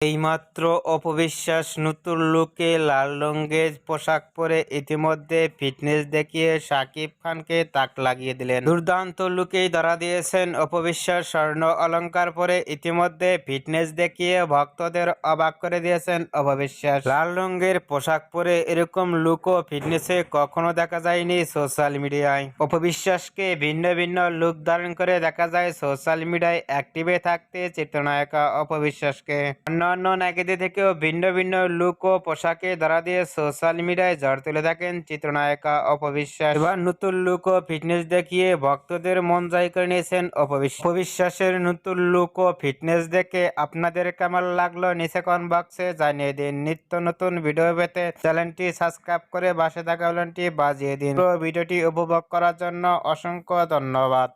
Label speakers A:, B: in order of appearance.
A: এইমাত্র অপবিশ্বাস নতুন লুকে লাল রঙের পোশাক পরে ইতিমধ্যে ফিটনেস দেখিয়ে শাকিব খানকে তাক লাগিয়ে দিলেন। দুর্দান্ত লুকেই ধরা দিয়েছেন অপবিশ্বাস স্বর্ণ অলঙ্কার পরে ইতিমধ্যে ফিটনেস দেখিয়ে ভক্তদের অবাক করে দিয়েছেন অপবিশ্বাস। লাল রঙের পোশাক পরে এরকম লুক ও ফিটনেসে কখনো দেখা যায়নি সোশ্যাল মিডিয়ায়। অপবিশ্বাসকে ভিন্ন ভিন্ন লুক ধারণ করে দেখা যায়, সোশ্যাল মিডিয়ায় অ্যাক্টিভে থাকতে চিত্রনায়িকা অপবিশ্বাসকে। অন্যান্য নায়িকাদের থেকেও ভিন্ন ভিন্ন লুক ও পোশাকে ধরা দিয়ে সোশ্যাল মিডিয়ায় ঝড় তুলে থাকেন চিত্রনায়িকা অপবিশ্বাস। এবার নতুন লুক ও ফিটনেস দেখিয়ে ভক্তদের মন জয় করে নিয়েছেন অপবিশ্বাস। অপবিশ্বাসের নতুন লুক ও ফিটনেস দেখে আপনাদের কেমন লাগল নিচে কন বক্সে জানিয়ে দিন। নিত্য নতুন ভিডিও পেতে চ্যানেলটি সাবস্ক্রাইব করে পাশে থাকা বেলটি বাজিয়ে দিন। ভিডিওটি উপভোগ করার জন্য অসংখ্য ধন্যবাদ।